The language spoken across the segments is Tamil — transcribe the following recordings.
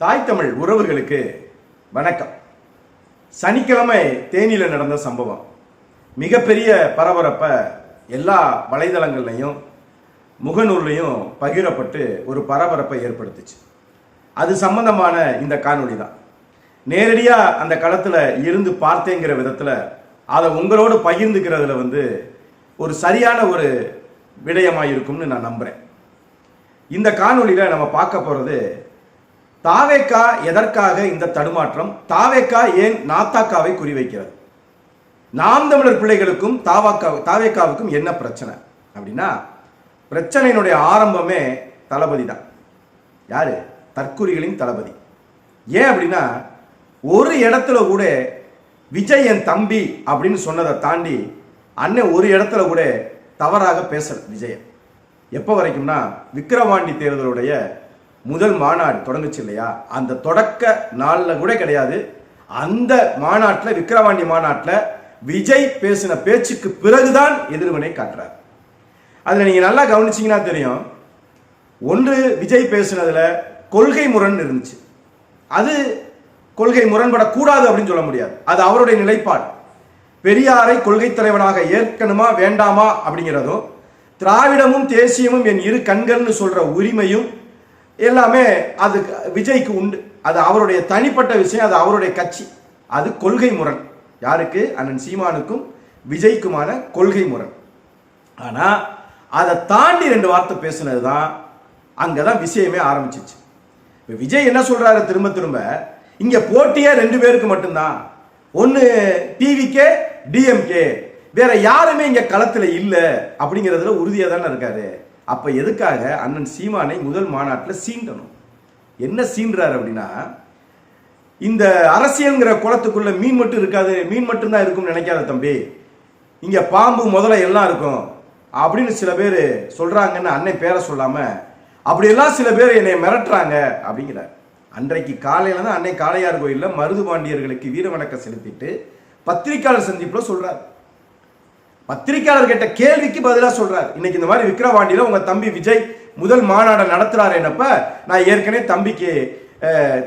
தாய் தமிழ் உறவுகளுக்கு வணக்கம். சனிக்கிழமை தேனியில் நடந்த சம்பவம். மிகப்பெரிய பரபரப்பை எல்லா வலைதளங்கள்லையும் முகநூல்லையும் பகிரப்பட்டு ஒரு பரபரப்பை ஏற்படுத்துச்சு. அது சம்பந்தமான இந்த காணொளி தான். நேரடியாக அந்த களத்தில் இருந்து பார்த்தேங்கிற விதத்தில் அதை உங்களோடு பகிர்ந்துக்கிறதுல வந்து ஒரு சரியான ஒரு விடயமாக இருக்கும்னு நான் நம்புகிறேன் இந்த காணொலியில் நம்ம பார்க்க போகிறது தாவேக்கா எதற்காக இந்த தடுமாற்றம்? தாவேக்கா ஏன் நாத்தாக்காவை குறிவைக்கிறது? நாம் தமிழர் பிள்ளைகளுக்கும் தாவாக்கா தாவேக்காவுக்கும் என்ன பிரச்சனை? அப்படின்னா பிரச்சனையினுடைய ஆரம்பமே தளபதி தான் யாரு? தற்குறிகளின் தளபதி. ஏன் அப்படின்னா ஒரு இடத்துல கூட விஜய் என் தம்பி அப்படின்னு சொன்னதை தாண்டி அண்ணன் ஒரு இடத்துல கூட தவறாக பேசல விஜயன். எப்போ வரைக்கும்னா விக்கிரவாண்டி தேர்தலுடைய முதல் மாநாடு தொடங்குச்சு இல்லையா? அந்த தொடக்க நாளில் கூட கிடையாது. அந்த மாநாட்டில் விக்கிரவாண்டி மாநாட்டில் விஜய் பேசின பேச்சுக்கு பிறகுதான் எதிர்வினை காட்டுறார். அதில் நீங்கள் நல்லா கவனிச்சிங்கன்னா தெரியும். ஒன்று விஜய் பேசினதில் கொள்கை முரண் இருந்துச்சு. அது கொள்கை முரண்படக்கூடாது அப்படின்னு சொல்ல முடியாது. அது அவருடைய நிலைப்பாடு. பெரியாரை கொள்கை தலைவனாக ஏற்கணுமா வேண்டாமா அப்படிங்கிறதும் திராவிடமும் தேசியமும் என் இரு கண்கள்னு சொல்ற உரிமையும் எல்லாமே அது விஜய்க்கு உண்டு. அது அவருடைய தனிப்பட்ட விஷயம் அது அவருடைய கட்சி. அது கொள்கை முரண். யாருக்கு? அண்ணன் சீமானுக்கும் விஜய்க்குமான கொள்கை முரண். ஆனால் அதை தாண்டி ரெண்டு வார்த்தை பேசுனது தான் அங்கதான் விஷயமே ஆரம்பிச்சிச்சு. இப்போ விஜய் என்ன சொல்கிறாரு திரும்ப திரும்ப? இங்கே போட்டியே ரெண்டு பேருக்கு மட்டும்தான். ஒன்று டிவிக்கே டிஎம்கே வேற யாருமே இங்கே களத்தில் இல்லை அப்படிங்கிறதுல உறுதியாக தானே இருக்காரு. அப்போ எதுக்காக அண்ணன் சீமானை முதல் மாநாட்டில் சீண்டணும்? என்ன சீண்டுறாரு அப்படின்னா இந்த அரசியல்ங்கிற குளத்துக்குள்ள மீன் மட்டும் இருக்காது மீன் மட்டும்தான் இருக்கும்னு நினைக்காத தம்பி. இங்கே பாம்பு முதல்ல எல்லாம் இருக்கும். அப்படின்னு சில பேர் சொல்கிறாங்கன்னு அன்னை பேரை சொல்லாமல் அப்படியெல்லாம் சில பேர் என்னை மிரட்டுறாங்க அப்படிங்கிறார். அன்றைக்கு காலையில் தான் அன்னை காளையார் கோயிலில் மருது பாண்டியர்களுக்கு வீர வணக்கம் செலுத்திட்டு பத்திரிக்கையாளர் சந்திப்பில் சொல்கிறார் பத்திரிகையாளர் கேட்ட கேள்விக்கு பதிலாக சொல்றாரு. இன்னைக்கு இந்த மாதிரி விக்ரவாண்டியில் உங்க தம்பி விஜய் முதல் மாநாடை நடத்துறாரு என்னப்ப நான் ஏற்கனவே தம்பிக்கு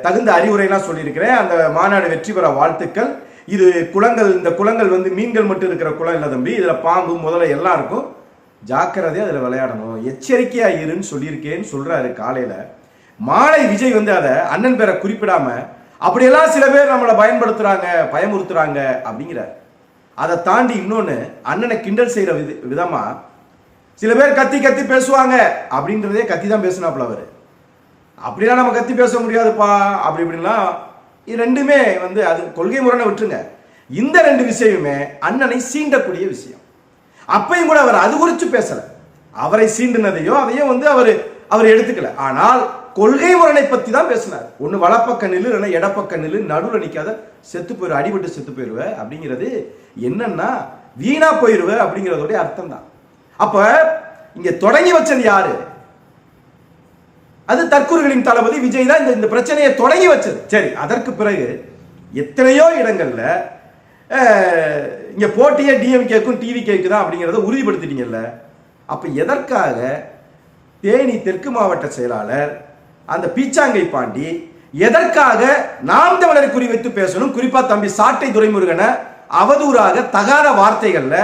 தகுந்த அறிவுரைலாம் சொல்லியிருக்கிறேன். அந்த மாநாடு வெற்றி பெற வாழ்த்துக்கள். இது குளங்கள் இந்த குளங்கள் வந்து மீன்கள் மட்டும் இருக்கிற குளம் இல்லை தம்பி. இதில் பாம்பு முதல்ல எல்லாம் இருக்கும். ஜாக்கிரதையாக அதில் விளையாடணும். எச்சரிக்கையாக இருன்னு சொல்லியிருக்கேன்னு சொல்கிறாரு காலையில். மாலை விஜய் வந்து அதை அண்ணன் பேரை குறிப்பிடாமல் அப்படியெல்லாம் சில பேர் நம்மளை பயன்படுத்துகிறாங்க பயமுறுத்துறாங்க அப்படிங்கிறார். அதை தாண்டி இன்னொன்று அண்ணனை கிண்டல் செய்கிற வித விதமாக சில பேர் கத்தி கத்தி பேசுவாங்க அப்படின்றதே கத்தி தான் பேசினாப்புல அவர். அப்படிலாம் நம்ம கத்தி பேச முடியாதுப்பா அப்படி இப்படிலாம் இது ரெண்டுமே வந்து அது கொள்கை முரணை விட்டுருங்க. இந்த ரெண்டு விஷயமுமே அண்ணனை சீண்டக்கூடிய விஷயம். அப்பையும் கூட அவர் அது குறித்து பேசலை. அவரை சீண்டினதையோ அதையும் வந்து அவர் அவர் எடுத்துக்கல. ஆனால் கொள்கை முரணை பத்தி தான் பேசினார். ஒன்று வலப்பக்க நில்லு இல்லைன்னா இடப்பக்க நில்லு நடுவில் நிற்காத செத்து போயிரு அடிபட்டு செத்து போயிருவ அப்படிங்கிறது என்னன்னா வீணா போயிருவ அப்படிங்கிறதோடைய அர்த்தம் தான் அப்ப இங்க தொடங்கி வச்சது யாரு? அது தற்கூறுகளின் தளபதி விஜய் தான் இந்த இந்த பிரச்சனையை தொடங்கி வச்சது. சரி அதற்கு பிறகு எத்தனையோ இடங்கள்ல இங்கே இங்க போட்டியே டிஎம்கேக்கும் டிவி கேக்கு தான் அப்படிங்கிறத உறுதிப்படுத்திட்டீங்கல்ல. அப்ப எதற்காக தேனி தெற்கு மாவட்ட செயலாளர் அந்த பீச்சாங்கை பாண்டி எதற்காக நாம் தமிழரை குறிவைத்து பேசணும்? குறிப்பா தம்பி சாட்டை துரைமுருகனை அவதூறாக தகாத வார்த்தைகள்ல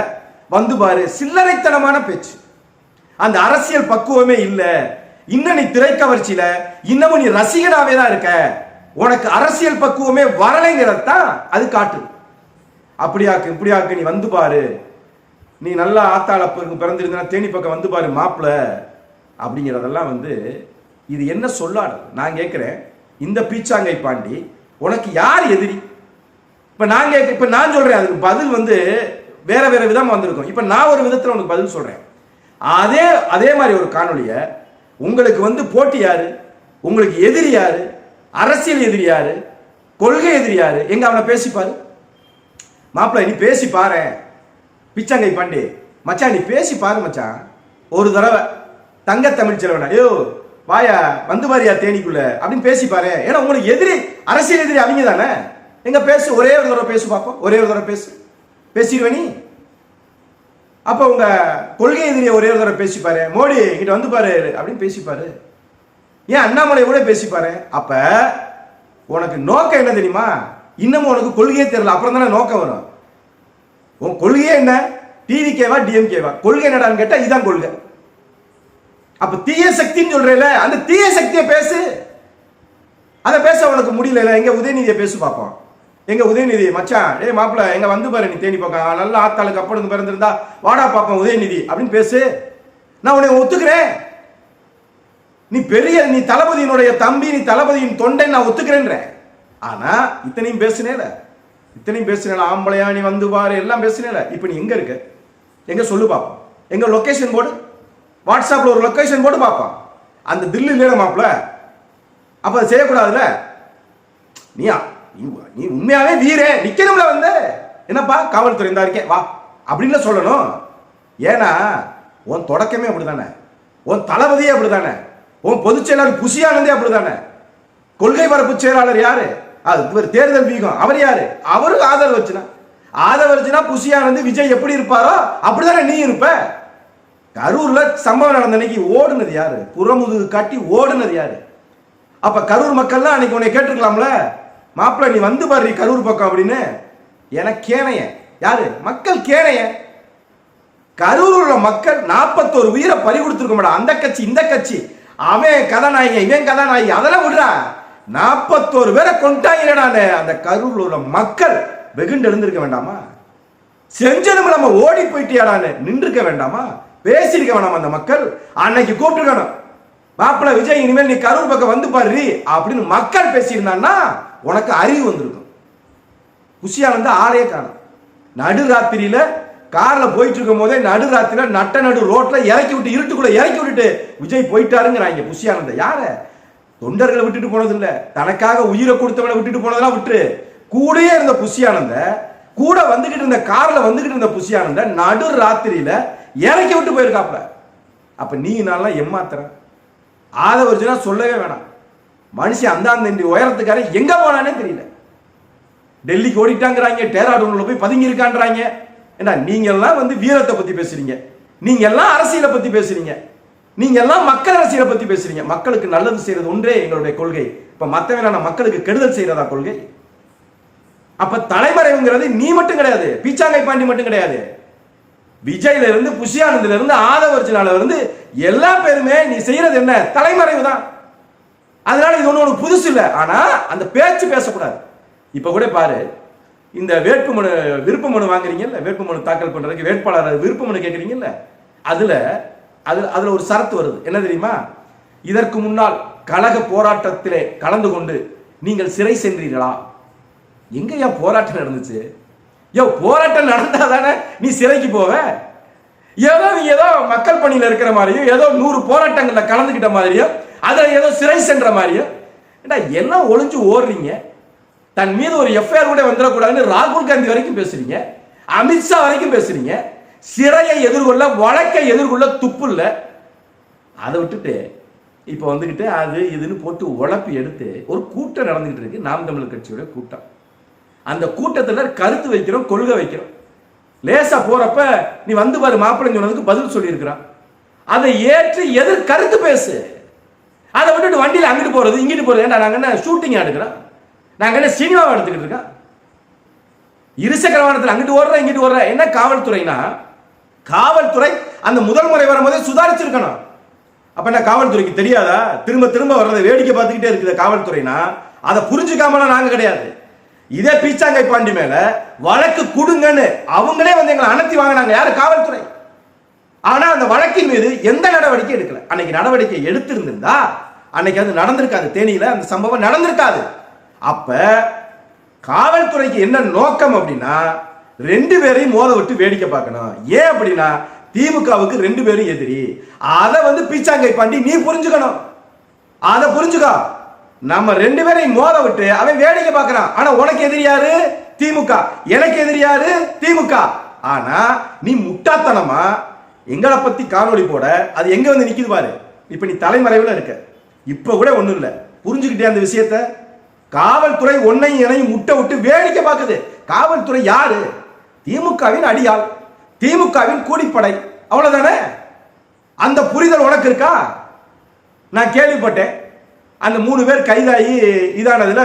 வந்து பாரு சில்லறைத்தனமான பேச்சு. அந்த அரசியல் பக்குவமே இல்லை. இன்னும் நீ திரைக்கவர்ச்சியில இன்னமும் நீ ரசிகனாவே தான் இருக்க. உனக்கு அரசியல் பக்குவமே வரலைங்கிறது தான் அது காட்டு அப்படியாக்கு இப்படியாக்கு நீ வந்து பாரு. நீ நல்லா ஆத்தாள பிறகு பிறந்திருந்தா தேனி பக்கம் வந்து பாரு மாப்பிள. அப்படிங்கிறதெல்லாம் வந்து இது என்ன சொல்லாடல் நான் கேட்குறேன். இந்த பீச்சாங்கை பாண்டி உனக்கு யார் எதிரி? இப்போ நான் கேட்க இப்போ நான் சொல்கிறேன் அதுக்கு பதில் வந்து வேற வேற விதமாக வந்திருக்கும். இப்போ நான் ஒரு விதத்தில் உனக்கு பதில் சொல்கிறேன் அதே அதே மாதிரி ஒரு காணொளியை உங்களுக்கு வந்து போட்டி யார்? உங்களுக்கு எதிரி யார்? அரசியல் எதிரி யார்? கொள்கை எதிரி யார்? எங்கே அவனை பேசிப்பாரு? மாப்பிள்ளை நீ பேசி பாரு பிச்சங்கை பாண்டி மச்சான் நீ பேசி பாரு மச்சான். ஒரு தடவை தங்க தமிழ் செலவனா? ஐயோ வாயா வந்து பாரியா தேனிக்குள்ள. அப்படின்னு பேசி பாரு. ஏன்னா உங்களுக்கு எதிரி அரசியல் எதிரி அவங்க தானே? எங்க பேசு ஒரே ஒரு தடவை பேசு பார்ப்போம் ஒரே ஒரு தடவை பேசு. பேசிடுவே நீ? அப்ப உங்க கொள்கை எதிரியை ஒரே ஒரு தடவை பேசிப்பாரு மோடி கிட்ட வந்து பாரு அப்படின்னு பேசிப்பாரு ஏன் அண்ணாமலை கூட பேசிப்பாரு அப்ப உனக்கு நோக்கம் என்ன தெரியுமா? இன்னமும் உனக்கு கொள்கையே தெரியல. அப்புறம் தானே நோக்கம் வரும். உன் கொள்கையே என்ன? டிவிகேவா டிஎம்கேவா கொள்கை என்னடான்னு கேட்டா இதுதான் கொள்கை. அப்ப தீய சக்தின்னு சொல்றேல அந்த தீய சக்தியை பேசு. அதை பேச உனக்கு முடியல எங்க உதயநிதியை பேசு பார்ப்போம் எங்க உதயநிதி மச்சான் டேய் மாப்பிள எங்க வந்து பாரு நீ தேனி பார்க்க. நல்ல ஆத்தாளுக்கு அப்படி பிறந்திருந்தா வாடா பார்ப்போம் உதயநிதி அப்படின்னு பேசு. நான் உன்னை ஒத்துக்கிறேன். நீ பெரிய நீ தளபதியினுடைய தம்பி நீ தளபதியின் தொண்டை நான் ஒத்துக்கிறேன்ற ஆனா இத்தனையும் பேசுனேல. இத்தனையும் பேசுனேல ஆம்பளையா நீ வந்து பாரு எல்லாம் பேசுனேல. இப்போ நீ எங்க இருக்க? எங்க சொல்லு பாப்போம். எங்க லொகேஷன் போடு. வாட்ஸ்அப்பில் ஒரு லொக்கேஷன் போட்டு பார்ப்போம் அந்த தில்லு இல்லையா மாப்பிள. அப்போ அதை செய்யக்கூடாதுல்ல? நீயா நீ உண்மையாவே வீரே நிற்கணும்ல வந்து. என்னப்பா காவல்துறை இருந்தா இருக்கேன் வா. அப்படின்னு சொல்லணும். ஏன்னா உன் தொடக்கமே அப்படிதானே. உன் தளபதியே அப்படிதானே. உன் பொதுச் செயலாளர் புசியானந்தே அப்படிதானே. கொள்கை பரப்பு செயலாளர் யாரு? அது இவர் தேர்தல் வீகம். அவர் யாரு? அவரும் ஆதரவு வச்சுனா ஆதரவு வச்சுனா புசியானந்து விஜய் எப்படி இருப்பாரோ அப்படிதானே நீ இருப்ப. கரூர்ல சம்பவம் நடந்த அன்னைக்கு ஓடுனது யாரு? புறமுதுகு காட்டி ஓடுனது யாரு? அப்ப கரூர் மக்கள்லாம் அன்னைக்கு உன்னை கேட்டிருக்கலாம்ல? மாப்பிள்ள நீ வந்து பாரு கரூர் பக்கம் அப்படின்னு. என கேணைய. யாரு? மக்கள் கேணைய. கரூர் உள்ள மக்கள் நாற்பத்தோரு உயிரை பறி கொடுத்துருக்க மாட்டா அந்த கட்சி இந்த கட்சி. அவன் கதாநாயகன் இவன் கதாநாயகி. அதெல்லாம் விடுறா. நாற்பத்தோரு பேரை கொண்டாங்க அந்த கரூர்ல உள்ள மக்கள். வெகுண்டு எழுந்திருக்க வேண்டாமா? செஞ்சதும் நம்ம ஓடி போயிட்டியாடான்னு நின்றுக்க வேண்டாமா? பேசியிருக்க வேணாம் அந்த மக்கள். அன்னைக்கு கூப்பிட்டுருக்கணும். மாப்பிள்ள விஜய் இனிமேல் நீ கரூர் பக்கம் வந்து பாரு அப்படின்னு மக்கள் பேசியிருந்தான்னா உனக்கு அறிவு வந்திருக்கும். குஷியானந்த ஆளே காணும். நடு ராத்திரியில கார்ல போயிட்டு இருக்கும் போதே நடுராத்திரியில நட்ட நடு ரோட்ல இறக்கி விட்டு இருட்டுக்குள்ள இறக்கி விட்டுட்டு விஜய் போயிட்டாருங்கிறாங்க. குஷியானந்த யார? தொண்டர்களை விட்டுட்டு போனது இல்ல தனக்காக உயிரை கொடுத்தவனை விட்டுட்டு போனதெல்லாம் விட்டு கூடயே இருந்த புஷியானந்த கூட வந்துகிட்டு இருந்த கார்ல வந்துகிட்டு இருந்த புஷியானந்த நடு ராத்திரியில இறக்கி விட்டு போயிருக்காப்புல. அப்போ நீ நல்லா ஏமாத்துற? ஆதவர்ஜுனா சொல்லவே வேணாம். மனுஷன் அந்தாந்த உயரத்துக்காரன் எங்கே போனானே தெரியல. டெல்லிக்கு ஓடிட்டாங்கிறாங்க டேராடூனில் போய் பதுங்கியிருக்கான்றாங்க. ஏன்னா நீங்கள்லாம் வந்து வீரத்தை பற்றி பேசுறீங்க. நீங்கள்லாம் அரசியலை பற்றி பேசுறீங்க. நீங்கள்லாம் மக்கள் அரசியலை பற்றி பேசுறீங்க. மக்களுக்கு நல்லது செய்கிறது ஒன்றே எங்களுடைய கொள்கை. இப்போ மற்றவனான மக்களுக்கு கெடுதல் செய்கிறதா கொள்கை? அப்போ தலைமறைவுங்கிறது நீ மட்டும் கிடையாது. பீச்சாங்கை பாண்டி மட்டும் கிடையாது. விஜய்ல இருந்து புஷியானந்துல இருந்து ஆதவர்ஜனால இருந்து எல்லா பேருமே நீ செய்யறது என்ன? தலைமறைவு தான் அதனால இது ஒன்று உனக்கு புதுசு இல்லை. ஆனா அந்த பேச்சு பேசக்கூடாது. இப்ப கூட பாரு இந்த வேட்புமனு விருப்ப மனு வாங்குறீங்கல்ல? வேட்புமனு தாக்கல் பண்றதுக்கு வேட்பாளர் விருப்ப மனு கேட்குறீங்கல்ல அதுல அது அதுல ஒரு சரத்து வருது. என்ன தெரியுமா? இதற்கு முன்னால் கழக போராட்டத்திலே கலந்து கொண்டு நீங்கள் சிறை சென்றீர்களா? எங்கயா போராட்டம் நடந்துச்சு? யோ போராட்டம் நடந்தா தானே நீ சிறைக்கு போவ? ஏதோ நீ ஏதோ மக்கள் பணியில் இருக்கிற மாதிரியும் ஏதோ நூறு போராட்டங்களில் கலந்துக்கிட்ட மாதிரியும் அதில் ஏதோ சிறை சென்ற மாதிரியும் ஏண்டா எல்லாம் ஒளிஞ்சு ஓடுறீங்க? தன் மீது ஒரு எஃப்ஐஆர் கூட வந்துடக்கூடாதுன்னு ராகுல் காந்தி வரைக்கும் பேசுறீங்க. அமித்ஷா வரைக்கும் பேசுறீங்க. சிறையை எதிர்கொள்ள வழக்கை எதிர்கொள்ள துப்பு இல்லை. அதை விட்டுட்டு இப்போ வந்துக்கிட்டு அது இதுன்னு போட்டு உழப்பி எடுத்து ஒரு கூட்டம் நடந்துகிட்டு இருக்கு. நாம் தமிழர் கட்சியோட கூட்டம். அந்த கூட்டத்தில் கருத்து வைக்கிறோம் கொள்கை வைக்கிறோம். லேசா போறப்ப நீ வந்து பாரு மாப்பிள்ளை சொன்னதுக்கு பதில் சொல்லியிருக்கிறான். அதை ஏற்று எதிர் கருத்து பேசு. அதை விட்டுட்டு வண்டியில் அங்கிட்டு போறது இங்கிட்டு போறது ஏன்டா நாங்க என்ன ஷூட்டிங் எடுக்கிறோம்? நாங்க என்ன சினிமாவை எடுத்துக்கிட்டு இருக்கோம்? இருசக்கர வாகனத்தில் அங்கிட்டு ஓடுற இங்கிட்டு ஓடுற. என்ன காவல்துறைனா காவல்துறை அந்த முதல் முறை வரும்போதே சுதாரிச்சிருக்கணும். அப்ப என்ன காவல்துறைக்கு தெரியாதா? திரும்ப திரும்ப வர்றதை வேடிக்கை பார்த்துக்கிட்டே இருக்குது காவல்துறைனா அதை புரிஞ்சுக்காமலாம் நாங்க கிடையாது. இதே பீச்சாங்கை பாண்டி மேல வழக்கு கொடுங்கன்னு அவங்களே வந்து எங்களை அனுப்பி வாங்கினாங்க. யாரு? காவல்துறை. ஆனா அந்த வழக்கின் மீது எந்த நடவடிக்கை எடுக்கல. அன்னைக்கு நடவடிக்கை எடுத்திருந்திருந்தா அன்னைக்கு அது நடந்திருக்காது. தேனியில அந்த சம்பவம் நடந்திருக்காது. அப்ப காவல்துறைக்கு என்ன நோக்கம் அப்படின்னா ரெண்டு பேரையும் மோத விட்டு வேடிக்கை பார்க்கணும். ஏன் அப்படின்னா திமுகவுக்கு ரெண்டு பேரும் எதிரி. அதை வந்து பீச்சாங்கை பாண்டி நீ புரிஞ்சுக்கணும். அதை புரிஞ்சுக்கோ. நம்ம ரெண்டு பேரையும் மோத விட்டு அவன் வேடிக்கை பார்க்கறான். ஆனா உனக்கு எதிரி யாரு? திமுக. எனக்கு எதிரி யாரு? திமுக. ஆனா நீ முட்டாத்தனமா எங்களை பத்தி காணொலி போட அது எங்க வந்து நிக்குது பாரு. இப்ப நீ தலைமறைவுல இருக்க. இப்ப கூட ஒண்ணும் இல்ல. புரிஞ்சுக்கிட்டே அந்த விஷயத்த? காவல்துறை ஒன்னையும் இணையும் முட்டை விட்டு வேடிக்கை பார்க்குது. காவல்துறை யாரு? திமுகவின் அடியாள். திமுகவின் கூலிப்படை. அவ்வளவுதானே? அந்த புரிதல் உனக்கு இருக்கா? நான் கேள்விப்பட்டேன். அந்த மூணு பேர் கைதாகி இதானதுல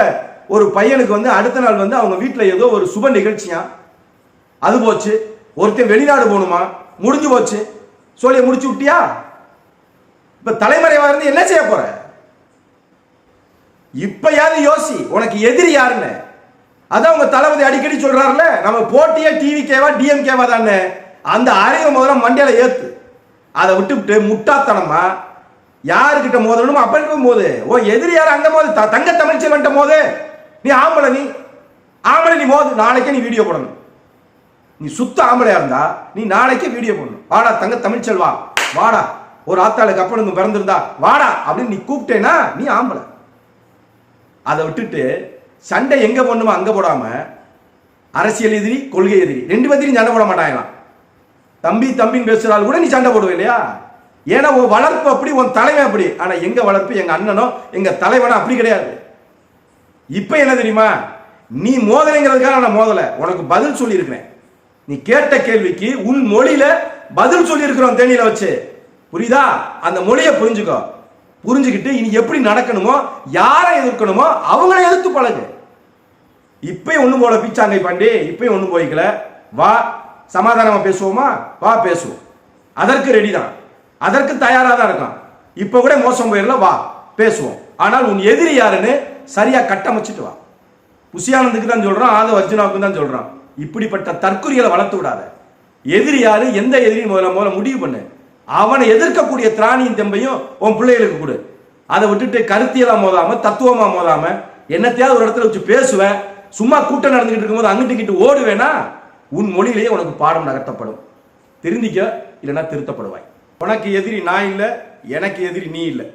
ஒரு பையனுக்கு வந்து அடுத்த நாள் வந்து அவங்க வீட்டில் ஏதோ ஒரு சுப நிகழ்ச்சியா? அது போச்சு. ஒருத்தன் வெளிநாடு போகணுமா? முடிஞ்சு போச்சு. சோழியை முடிச்சு விட்டியா? இப்ப தலைமறைவா இருந்து என்ன செய்ய போற? இப்பயாவது யோசி உனக்கு எதிரி யாருன்னு? அதான் உங்க தளபதி அடிக்கடி சொல்றாருல நம்ம போட்டியே டிவி கேவா டிஎம் கேவா தானே? அந்த அறிவை முதல்ல மண்டையில ஏத்து. அதை விட்டுவிட்டு முட்டாத்தனமா யாருக்கிட்ட மோதணுமோ அப்ப இருக்கும் போது ஓ எதிரி யார் அந்த மோது? த- தங்க தமிழ்ச்செல்வன்ட்ட மோது. நீ ஆம்பளை நீ ஆம்பளை நீ மோது. நாளைக்கே நீ வீடியோ போடணும். நீ சுத்த ஆம்பளையா இருந்தா நீ நாளைக்கே வீடியோ போடணும். வாடா தங்க தமிழ்ச்செல்வா. வாடா. ஒரு ஆத்தாளுக்கு அப்பனுக்கு பிறந்திருந்தா வாடா அப்படின்னு நீ கூப்பிட்டேனா நீ ஆம்பளை. அதை விட்டுட்டு சண்டை எங்க போடணுமோ அங்க போடாம அரசியல் எதிரி கொள்கை எதிரி. ரெண்டு பேர்த்தையும் சண்டை போட மாட்டாங்களாம். தம்பி தம்பின்னு பேசுறாள் கூட நீ சண்டை போடுவே இல்லையா? ஏன்னா உன் வளர்ப்பு அப்படி உன் தலைவன் அப்படி. ஆனா எங்க வளர்ப்பு? எங்க அண்ணனோ எங்க தலைவனோ? அப்படி கிடையாது. இப்ப என்ன தெரியுமா? நீ மோதலைங்கிறதுக்காக நான் மோதல. உனக்கு பதில் சொல்லியிருக்கிறேன். நீ கேட்ட கேள்விக்கு உன் மொழியில பதில் சொல்லியிருக்கிறோம் தேனியில வச்சு. புரியுதா? அந்த மொழியை புரிஞ்சுக்கோ. புரிஞ்சுக்கிட்டு இனி எப்படி நடக்கணுமோ யாரை எதிர்க்கணுமோ அவங்கள எதிர்த்து பழகு. இப்பயும் ஒண்ணு போல பீச்சாங்கை பாண்டி. இப்பயும் ஒண்ணு போய்க்கல. வா சமாதானமா பேசுவோமா? வா பேசுவோம். அதற்கு ரெடி தான். அதற்கு தயாராக தான் இருக்கான். இப்போ கூட மோசம் போயிடல வா பேசுவோம். ஆனால் உன் எதிரி யாருன்னு சரியாக கட்டமைச்சிட்டு வா. புசியானந்துக்கு தான் சொல்கிறான் ஆத அர்ஜுனாவுக்கு தான் சொல்கிறான் இப்படிப்பட்ட தற்குறிகளை வளர்த்து விடாத. எதிரி யாரு எந்த எதிரி முதல்ல முதல்ல முடிவு பண்ணு. அவனை எதிர்க்கக்கூடிய திராணியின் தெம்பையும் உன் பிள்ளைகளுக்கு கொடு. அதை விட்டுட்டு கருத்தியெல்லாம் மோதாம தத்துவமா மோதாம என்னத்தையாவது ஒரு இடத்துல வச்சு பேசுவேன் சும்மா கூட்டம் நடந்துகிட்டு இருக்கும்போது அங்கிட்டு கிட்டு ஓடுவேனா? உன் மொழியிலேயே உனக்கு பாடம் நகர்த்தப்படும். திருந்திக்க இல்லைன்னா திருத்தப்படுவாய். உனக்கு எதிரி நான் இல்லை எனக்கு எதிரி நீ இல்லை.